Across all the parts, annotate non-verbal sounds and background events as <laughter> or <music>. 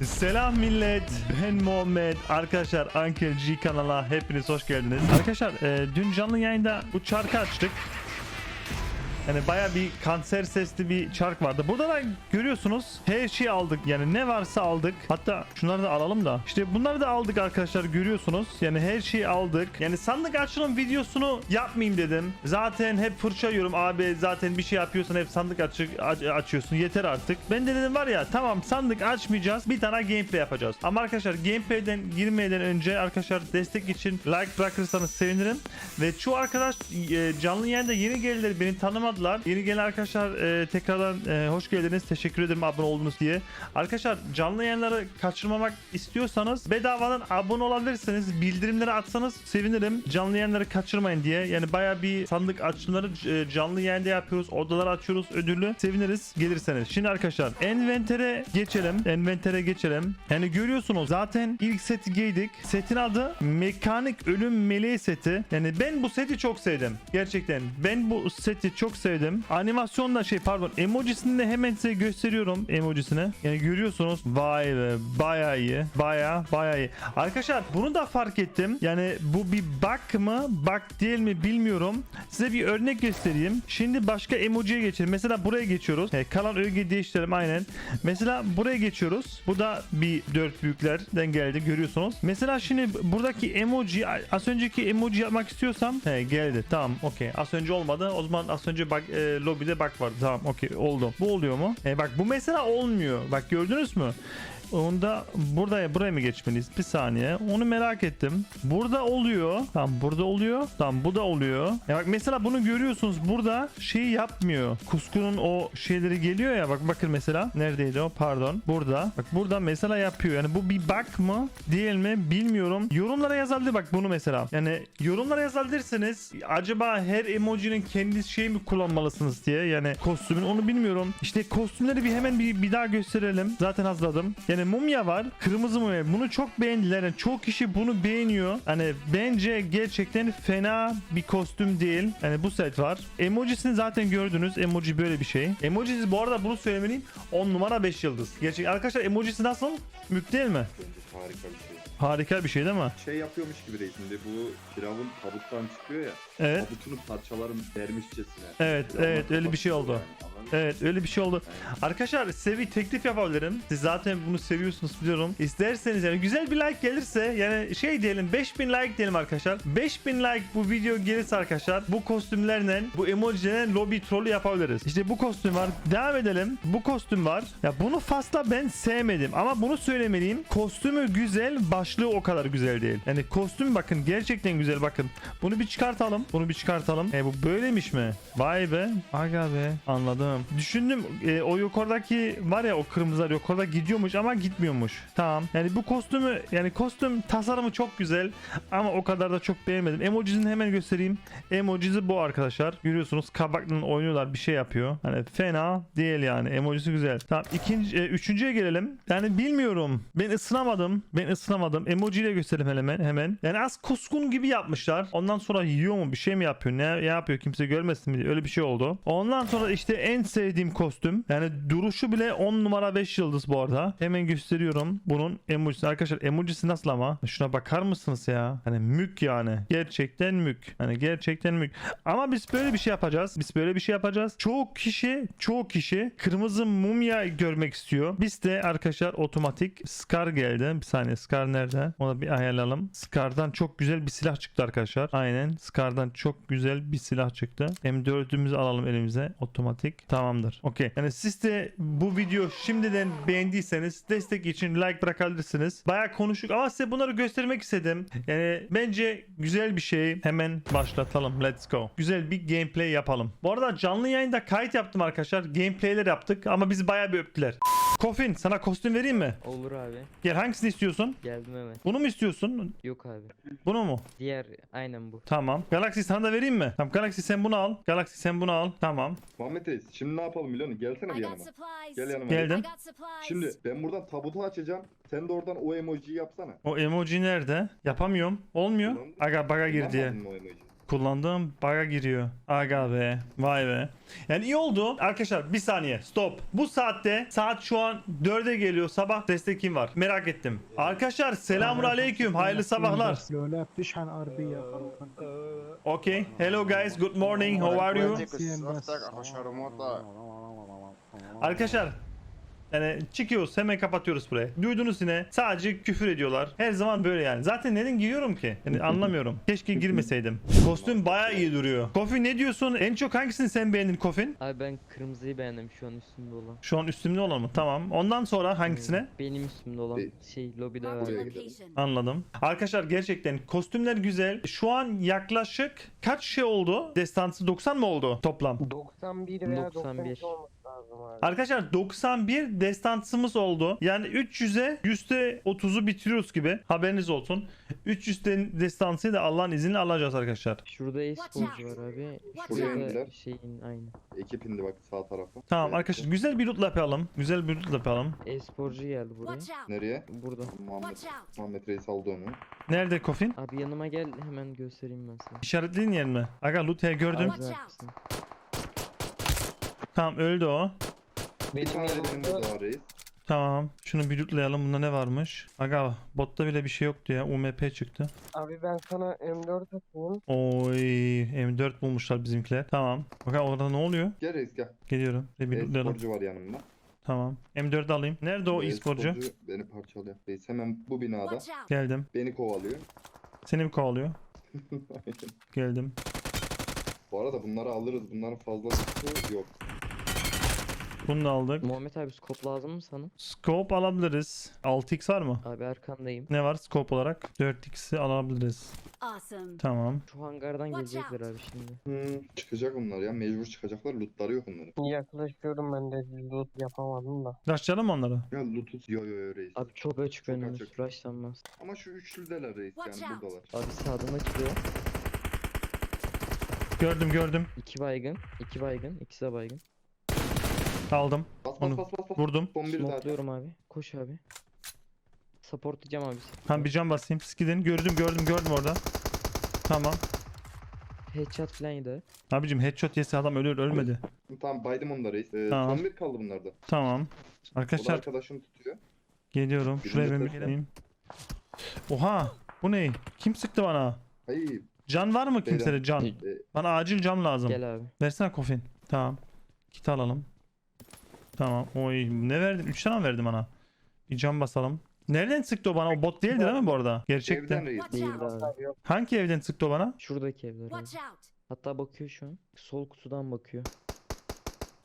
Selam millet. Ben Muhammed. Arkadaşlar Uncle G kanala hepiniz hoş geldiniz. Arkadaşlar e, dün canlı yayında bu çarkı açtık. Yani baya bir kanser sesli bir çark vardı. Burada da görüyorsunuz her şeyi aldık. Yani ne varsa aldık. Hatta şunları da alalım da. İşte bunları da aldık arkadaşlar görüyorsunuz. Yani her şeyi aldık. Yani sandık açılım videosunu yapmayayım dedim. Zaten hep fırça yiyorum abi zaten bir şey yapıyorsan hep sandık açık aç- açıyorsun yeter artık. Ben de dedim var ya tamam sandık açmayacağız. Bir tane gameplay yapacağız. Ama arkadaşlar gameplay'den girmeden önce arkadaşlar destek için like bırakırsanız sevinirim. Ve çoğu arkadaş e, canlı yayında yeni geldiler beni tanımadılar. Yeni gelen arkadaşlar e, tekrardan e, hoş geldiniz. Teşekkür ederim abone oldunuz diye. Arkadaşlar canlı yayınları kaçırmamak istiyorsanız bedavadan abone olabilirsiniz. Bildirimleri atsanız sevinirim. Canlı yayınları kaçırmayın diye. Yani baya bir sandık açımları e, canlı yayında yapıyoruz. Odalar açıyoruz ödüllü. Seviniriz gelirseniz. Şimdi arkadaşlar enventere geçelim. Enventere geçelim. Yani görüyorsunuz zaten ilk seti giydik. Setin adı Mekanik Ölüm Meleği seti. Yani ben bu seti çok sevdim. Gerçekten ben bu seti çok sevdim. Animasyon da şey pardon emojisini de hemen size gösteriyorum emojisini. Yani görüyorsunuz vay be baya iyi. Baya baya iyi. Arkadaşlar bunu da fark ettim. Yani bu bir bug mı bug değil mi bilmiyorum. Size bir örnek göstereyim. Şimdi başka emojiye geçelim. Mesela buraya geçiyoruz. He, kalan ögeyi değiştirelim aynen. Mesela buraya geçiyoruz. Bu da bir dört büyüklerden geldi görüyorsunuz. Mesela şimdi buradaki emoji az önceki emoji yapmak istiyorsam he geldi. Tamam okey. Az önce olmadı. O zaman az önce bak e, lobide bak vardı. Tamam okey oldu. Bu oluyor mu? E, bak bu mesela olmuyor. Bak gördünüz mü? Onda buraya buraya mı geçmeliyiz? Bir saniye. Onu merak ettim. Burada oluyor. Tamam burada oluyor. Tamam bu da oluyor. Ya bak mesela bunu görüyorsunuz. Burada şeyi yapmıyor. Kuskunun o şeyleri geliyor ya. Bak bakın mesela. Neredeydi o? Pardon. Burada. Bak burada mesela yapıyor. Yani bu bir bug mı? Değil mi? Bilmiyorum. Yorumlara yazabilir bak bunu mesela. Yani yorumlara yazabilirsiniz. Acaba her emojinin kendi şey mi kullanmalısınız diye. Yani kostümün onu bilmiyorum. İşte kostümleri bir hemen bir, bir daha gösterelim. Zaten hazırladım. Yani mumya var. Kırmızı mumya. Bunu çok beğendiler. Yani çok kişi bunu beğeniyor. Hani bence gerçekten fena bir kostüm değil. Yani bu set var. Emojisini zaten gördünüz. Emoji böyle bir şey. Emojisi bu arada bunu söylemeliyim. 10 numara 5 yıldız. Gerçek arkadaşlar emojisi nasıl? Mük değil mi? Harika bir şey. Harika bir şey değil mi? Şey yapıyormuş gibi değil şimdi bu Firavun tabuttan çıkıyor ya. Evet. Tabutunu parçaların vermişçesine. Evet, Firavun'dan evet, öyle bir şey oldu. yani, anladın mı? Evet öyle bir şey oldu. Arkadaşlar size bir teklif yapabilirim. Siz zaten bunu seviyorsunuz biliyorum. İsterseniz yani güzel bir like gelirse yani şey diyelim 5000 like diyelim arkadaşlar. 5000 like bu video gelirse arkadaşlar bu kostümlerle bu emojilerle lobby trollü yapabiliriz. İşte bu kostüm var. Devam edelim. Bu kostüm var. Ya bunu fazla ben sevmedim ama bunu söylemeliyim. Kostümü güzel, başlığı o kadar güzel değil. Yani kostüm bakın gerçekten güzel bakın. Bunu bir çıkartalım. Bunu bir çıkartalım. E bu böylemiş mi? Vay be. Aga be. Anladım. Düşündüm e, o yukarıdaki var ya o kırmızılar yukarıda gidiyormuş ama gitmiyormuş. Tamam. Yani bu kostümü yani kostüm tasarımı çok güzel ama o kadar da çok beğenmedim. Emojisini hemen göstereyim. Emojisi bu arkadaşlar. Görüyorsunuz kabakla oynuyorlar bir şey yapıyor. Hani fena değil yani. Emojisi güzel. Tamam ikinci e, üçüncüye gelelim. Yani bilmiyorum. Ben ısınamadım. Ben ısınamadım. Emojiyle gösterelim hemen hemen. Yani az kuskun gibi yapmışlar. Ondan sonra yiyor mu bir şey mi yapıyor? Ne, ne yapıyor? Kimse görmesin mi diye. Öyle bir şey oldu. Ondan sonra işte en sevdiğim kostüm. Yani duruşu bile 10 numara 5 yıldız bu arada. Hemen gösteriyorum bunun emojisi. Arkadaşlar emojisi nasıl ama? Şuna bakar mısınız ya? Hani mük yani. Gerçekten mük. Hani gerçekten mük. Ama biz böyle bir şey yapacağız. Biz böyle bir şey yapacağız. Çoğu kişi, çoğu kişi kırmızı mumya görmek istiyor. Biz de arkadaşlar otomatik Scar geldi. Bir saniye Scar nerede? Onu bir ayarlayalım. Scar'dan çok güzel bir silah çıktı arkadaşlar. Aynen. Scar'dan çok güzel bir silah çıktı. M4'ümüzü alalım elimize. Otomatik. Tamamdır. Okey. Yani siz de bu video şimdiden beğendiyseniz destek için like bırakabilirsiniz. Bayağı konuştuk ama size bunları göstermek istedim. Yani bence güzel bir şey. Hemen başlatalım. Let's go. Güzel bir gameplay yapalım. Bu arada canlı yayında kayıt yaptım arkadaşlar. Gameplayler yaptık ama bizi bayağı bir öptüler. Kofin sana kostüm vereyim mi? Olur abi. Gel hangisini istiyorsun? Geldim hemen. Bunu mu istiyorsun? Yok abi. Bunu mu? Diğer aynen bu. Tamam. Galaxy sana da vereyim mi? Tamam Galaxy sen bunu al. Galaxy sen bunu al. Tamam. Muhammed Reis şimdi ne yapalım biliyor musun? Gelsene bir yanıma. Gel yanıma. Geldim. Şimdi ben buradan tabutu açacağım. Sen de oradan o emojiyi yapsana. O emoji nerede? Yapamıyorum. Olmuyor. Aga baga. Yapamadın mı o emojiyi? kullandığım bug'a giriyor. Aga be. Vay be. Yani iyi oldu. Arkadaşlar bir saniye. Stop. Bu saatte saat şu an 4'e geliyor. Sabah destek kim var? Merak ettim. Arkadaşlar selamun aleyküm. Hayırlı sabahlar. Okay. Hello guys. Good morning. How are you? Arkadaşlar yani çıkıyoruz hemen kapatıyoruz burayı. Duydunuz yine sadece küfür ediyorlar. Her zaman böyle yani. Zaten neden giriyorum ki? Yani <laughs> anlamıyorum. Keşke girmeseydim. Kostüm bayağı iyi duruyor. Kofi ne diyorsun? En çok hangisini sen beğendin Kofin? Abi ben kırmızıyı beğendim şu an üstümde olan. Şu an üstümde olan mı? Tamam. Ondan sonra hangisine? Benim üstümde olan şey lobide var. Anladım. Arkadaşlar gerçekten kostümler güzel. Şu an yaklaşık kaç şey oldu? Destansı 90 mı oldu toplam? 91 veya 91. 92 olması lazım abi. Arkadaşlar 91 destansımız oldu. Yani 300'e %30'u bitiriyoruz gibi. Haberiniz olsun. 300 de- destansıyı da Allah'ın izniyle alacağız arkadaşlar. Şurada e-sporcu var abi. Şuraya Şurada indiler. şeyin aynı. Ekip indi bak sağ tarafa. Tamam Evet. arkadaşlar güzel bir loot yapalım. Güzel bir loot yapalım. E-sporcu geldi buraya. Nereye? Burada. Muhammed! Muhammed Reis aldı onu. Nerede Kofin? Abi yanıma gel hemen göstereyim ben sana. İşaretleyin yer mi? Aga loot gördüm. Abi. Tamam öldü o. Bir Benim tane de. Tamam. Şunu bir lootlayalım. Bunda ne varmış? Aga botta bile bir şey yoktu ya. UMP çıktı. abi ben sana M4 atayım. Oy M4 bulmuşlar bizimkiler. Tamam. Bakalım orada ne oluyor? Gel reis gel. Geliyorum. Bir bir lootlayalım. E-sporcu var yanımda. Tamam. M4 alayım. Nerede o e-sporcu? Beni parçalıyor. Reis hemen bu binada. Geldim. Beni kovalıyor. Seni mi kovalıyor? <laughs> Geldim. bu arada bunları alırız. Bunların fazlası yok. Bunu da aldık. Muhammed abi scope lazım mı sana? Scope alabiliriz. 6x var mı? Abi arkandayım. Ne var scope olarak? 4x'i alabiliriz. Awesome! Tamam. Şu hangardan Watch gelecekler abi şimdi. Hmm, çıkacak onlar ya. Mecbur çıkacaklar. Lootları yok onların. Yaklaşıyorum ben de loot yapamadım da. Rushlayalım mı onları? Ya loot'u yo yo yo reis. Abi çok açık Çok önümüz. açık. Rushlanmaz. Ama şu üçlüdeler reis Watch yani out. buradalar. Abi sağdan açılıyor. Gördüm gördüm. İki baygın. iki baygın. ikisi de baygın. Aldım. Bas bas Onu bas bas bas. Vurdum. Son zaten. Smokluyorum abi. Koş abi. Supportlayacağım abi. seni. Tam bir can basayım. Skidin. Gördüm gördüm gördüm orada. Tamam. Headshot falan yedi. Abicim headshot yese adam ölür ölmedi. Tamam baydım onu reis. Ee, Tamam. Son bir kaldı bunlarda. Tamam. Da Arkadaşlar arkadaşım tutuyor. geliyorum. Şuraya ben bir Birinci geleyim. Oha. Bu ne? Kim sıktı bana? Hayır. Can var mı kimsede can? E- Bana acil cam lazım. Gel abi. Versene kofin. Tamam. Kit alalım. Tamam. Oy ne verdin? 3 tane mi verdin bana? Bir cam basalım. Nereden sıktı o bana? O bot değildi değil mi bu arada? Evden Gerçekten. reis. Watch Değil abi. Hangi evden sıktı o bana? Şuradaki evler abi. Watch out! Hatta bakıyor şu an. Sol kutudan bakıyor.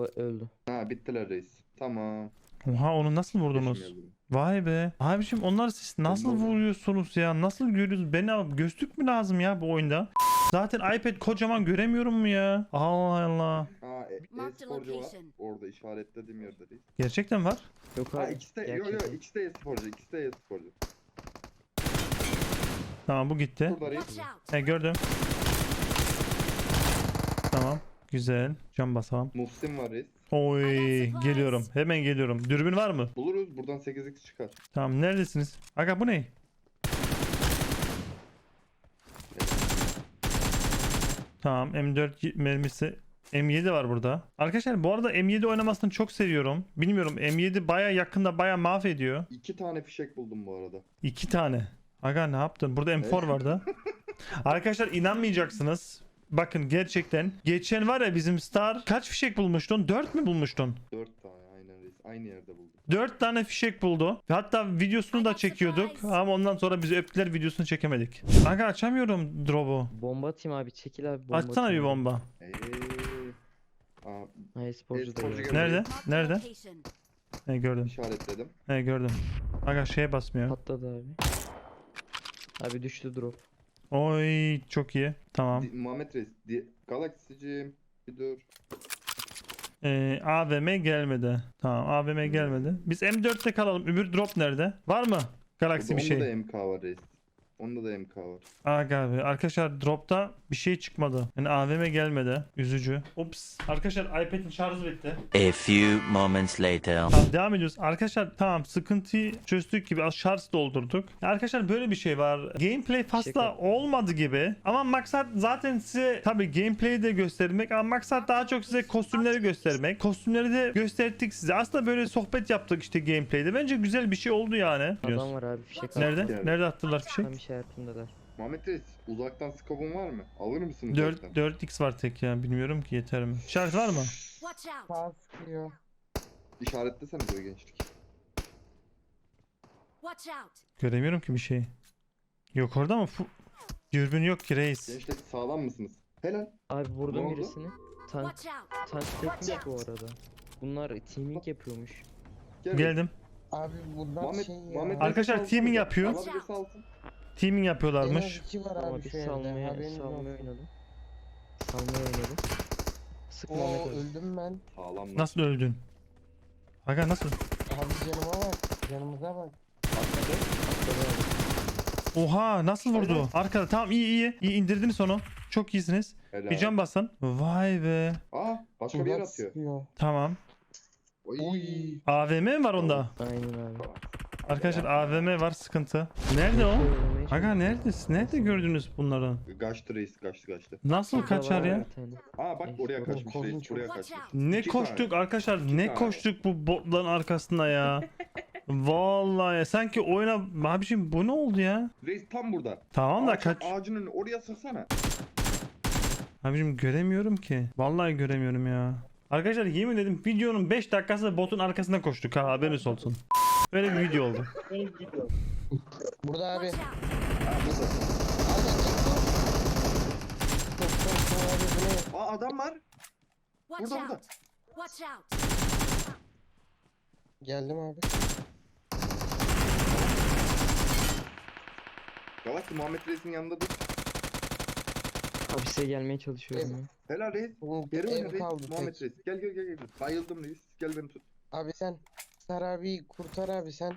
O öldü. Ha bittiler reis. Tamam. Oha onu nasıl vurdunuz? Geçmeyelim. Vay be. Abiciğim onlar siz nasıl Onlar- vuruyorsunuz ya? Nasıl görüyorsunuz? Beni gözlük mü lazım ya bu oyunda? Zaten iPad kocaman göremiyorum mu ya? Allah Allah. Ha e- Marked e-sporcu var. location. Orada işaretlediğim yerde reis. Gerçekten var. Yok Ha abi. ikisi de yo yo gerçekten. ikisi de e-sporcu. İkisi de e-sporcu. Tamam bu gitti. Burada reis. Watch out! He gördüm. Tamam. Güzel. Cam basalım. Muhsin var reis. Oy geliyorum. Hemen geliyorum. Dürbün var mı? Buluruz buradan 8x çıkar. Tamam neredesiniz? Aga bu ne? Tamam M4 y- mermisi M7 var burada. Arkadaşlar bu arada M7 oynamasını çok seviyorum. Bilmiyorum M7 baya yakında baya mahvediyor. İki tane fişek buldum bu arada. İki tane. Aga ne yaptın? Burada M4 vardı. <laughs> Arkadaşlar inanmayacaksınız. Bakın gerçekten. Geçen var ya bizim Star kaç fişek bulmuştun? 4 mü bulmuştun? Dört tane aynen reis. Aynı yerde buldum. 4 tane fişek buldu. Hatta videosunu da çekiyorduk ama ondan sonra bizi öptüler videosunu çekemedik. Aga açamıyorum drop'u. Bomba atayım abi. Çekil abi bomba Açsana bir atayım abi. bomba. Eee. Aa, Ha e-sporcu da. Nerede? Nerede? He gördüm. işaretledim. He gördüm. Aga şeye basmıyor. Patladı abi. Abi düştü drop. Oy çok iyi. Tamam. Di- Muhammed Reis. Di- Galaxy'cim. Bir dur. Ee, AVM gelmedi. Tamam AVM gelmedi. Biz M4'te kalalım. Öbür drop nerede? Var mı? Galaxy bir onda şey. da MK var reis. Onda da MK var. Aga abi arkadaşlar dropta bir şey çıkmadı. Yani AVM gelmedi. Üzücü. Ups. Arkadaşlar iPad'in şarjı bitti. A few moments later. Tamam devam ediyoruz. Arkadaşlar tamam sıkıntıyı çözdük gibi az şarj doldurduk. Arkadaşlar böyle bir şey var. Gameplay fazla olmadı gibi. Ama maksat zaten size tabi gameplay'i de göstermek ama maksat daha çok size kostümleri göstermek. Kostümleri de gösterdik size. Aslında böyle sohbet yaptık işte gameplay'de. Bence güzel bir şey oldu yani. Adam var abi fişek Nerede? Nerede attılar fişek? Tam işaretindeler. Muhammed Reis uzaktan skobun var mı? Alır mısın 4, uzaktan? 4x var tek ya. Bilmiyorum ki yeter mi? İşaret var mı? Watch out! Sağ sıkıyor. İşaretlesene böyle gençlik. Watch out! Göremiyorum ki bir şey. Yok orada mı? Fu- Dürbün yok ki reis. Gençlik sağlam mısınız? Helal. Abi Ne vurdum oldu? birisini. Tank, Watch out! tank tekmiş bu arada. Bunlar teaming yapıyormuş. Gel. Geldim. Abi bunlar Muhammed, şey ya. Muhammed Arkadaşlar, Reis teaming alsın. yapıyor. Alabilirse alsın. Teaming yapıyorlarmış. iki var Ama abi şu evde. salmaya, salmaya oynadım. Salmaya oynadım. Sıkma Oo abi. öldüm ben. Sağlam lan. Nasıl öldün? Aga nasıl? Abi canıma bak. Canımıza bak. Oha nasıl vurdu? Arkada tamam iyi iyi. İyi indirdiniz onu. Çok iyisiniz. Helal. Bir can basın. Vay be. Aa başka bir yer Uzak atıyor. sıkıyor. Tamam. Oy. Oy. AVM mi var onda? Aynen abi. Arkadaşlar AVM var sıkıntı. Nerede o? Aga neredesin? Nerede gördünüz bunları? Kaçtı reis kaçtı kaçtı. Nasıl kaçar ya? Aa bak oraya kaçmış reis buraya Watch kaçmış. Ne İki koştuk tane. arkadaşlar ne koştuk bu botların arkasında ya. Vallahi sanki oyuna abiciğim bu ne oldu ya? Reis tam burada. Tamam da Ağaç- kaç. Ağacın önüne oraya sıksana. Abicim göremiyorum ki. Vallahi göremiyorum ya. Arkadaşlar yemin ederim videonun 5 dakikası botun arkasında koştuk ha haberiniz olsun. Öyle bir video oldu. Burada abi. Abi? Aa adam var. Watch Burada, burada. out! Watch out! Geldim abi. Galaksi Muhammed Reis'in yanında dur. Abi size gelmeye çalışıyorum ya. Helal reis. Bu Geri oyna ev reis. kaldı Muhammed. Reis. Gel gel gel gel. Bayıldım reis. Gel beni tut. Abi sen. Sar abi kurtar abi sen.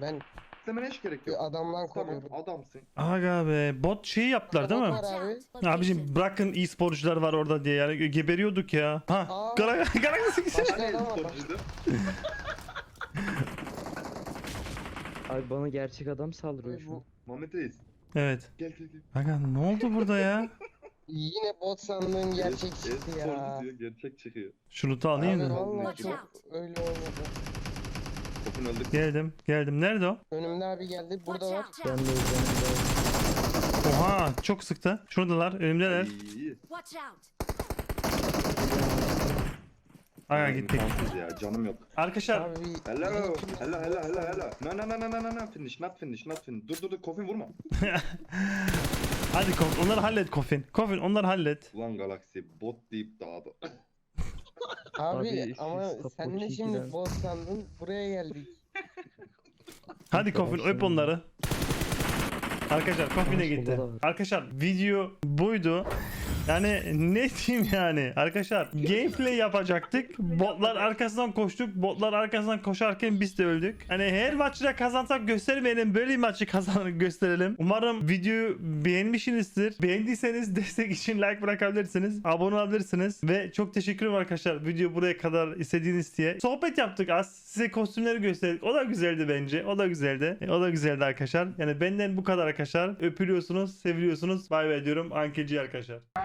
Ben İstemene hiç gerek yok. adamdan Tamam koruyorum. adamsın. Aga be bot şeyi yaptılar değil mi? Bot var abi. Abicim bırakın e-sporcular var orada diye yani geberiyorduk ya. Ha. Aa. Galaxy Galaxy. Başka Hani adam var. sporcuydu? <laughs> Abi bana gerçek adam saldırıyor şu an. Bu Reis. Evet. Gel gel gel. Aga ne oldu burada ya? Yine bot sandığın gerçek çıktı ya. diyor, gerçek çıkıyor. Şu loot'u alayım Abi da. vallahi Watch çok out. öyle oynadı. Topun öldük. Geldim. Geldim. Nerede o? Önümde abi geldi. Burada var. Ben de özledim. Oha çok sıktı. Şuradalar. Önümdeler. İyi. Watch out! Aga Yani gittik. imkansız ya canım yok. Arkadaşlar Abi Hello. Hello hello hello hello. No no no no no no no. Finish not finish not finish. Dur dur dur kofin vurma. <laughs> hadi Kofin onları hallet Kofin. Kofin onları hallet. Ulan galaksi bot deyip dağıdı. Abi, Abi, ama sen de şimdi bot sandın. Buraya geldik. <laughs> Hadi Kofin öp onları. Arkadaşlar Kofin'e Aa, gitti. Arkadaşlar video buydu. Yani ne diyeyim yani? Arkadaşlar gameplay yapacaktık. Botlar arkasından koştuk. Botlar arkasından koşarken biz de öldük. Hani her maçta kazansak göstermeyelim. Böyle maçı kazanıp gösterelim. Umarım videoyu beğenmişsinizdir. Beğendiyseniz destek için like bırakabilirsiniz abone olabilirsiniz ve çok teşekkür ederim arkadaşlar video buraya kadar istediğiniz diye. Sohbet yaptık az. Size kostümleri gösterdik. O da güzeldi bence. O da güzeldi. E, o da güzeldi arkadaşlar. Yani benden bu kadar arkadaşlar. Öpülüyorsunuz seviliyorsunuz. Bay bay diyorum. Ankeci arkadaşlar